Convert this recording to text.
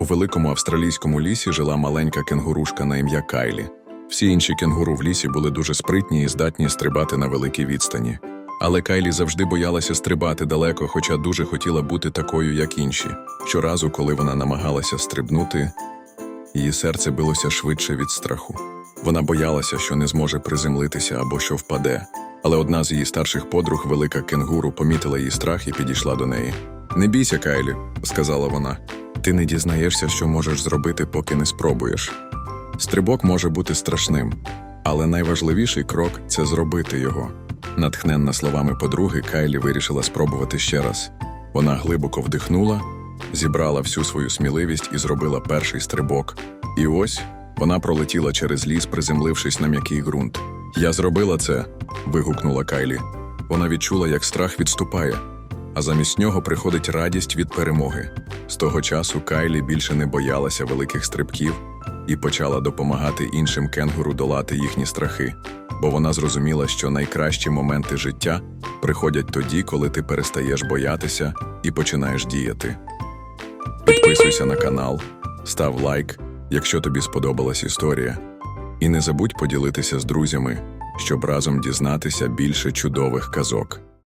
У великому австралійському лісі жила маленька кенгурушка на ім'я Кайлі. Всі інші кенгуру в лісі були дуже спритні і здатні стрибати на великій відстані. Але Кайлі завжди боялася стрибати далеко, хоча дуже хотіла бути такою, як інші. Щоразу, коли вона намагалася стрибнути, її серце билося швидше від страху. Вона боялася, що не зможе приземлитися або що впаде. Але одна з її старших подруг, велика кенгуру, помітила її страх і підійшла до неї. Не бійся, Кайлі, сказала вона. Ти не дізнаєшся, що можеш зробити, поки не спробуєш. Стрибок може бути страшним, але найважливіший крок це зробити його. Натхненна словами подруги, Кайлі вирішила спробувати ще раз. Вона глибоко вдихнула, зібрала всю свою сміливість і зробила перший стрибок. І ось вона пролетіла через ліс, приземлившись на м'який ґрунт. Я зробила це. вигукнула Кайлі. Вона відчула, як страх відступає, а замість нього приходить радість від перемоги. З того часу Кайлі більше не боялася великих стрибків і почала допомагати іншим кенгуру долати їхні страхи, бо вона зрозуміла, що найкращі моменти життя приходять тоді, коли ти перестаєш боятися і починаєш діяти. Підписуйся на канал, став лайк, якщо тобі сподобалась історія, і не забудь поділитися з друзями, щоб разом дізнатися більше чудових казок.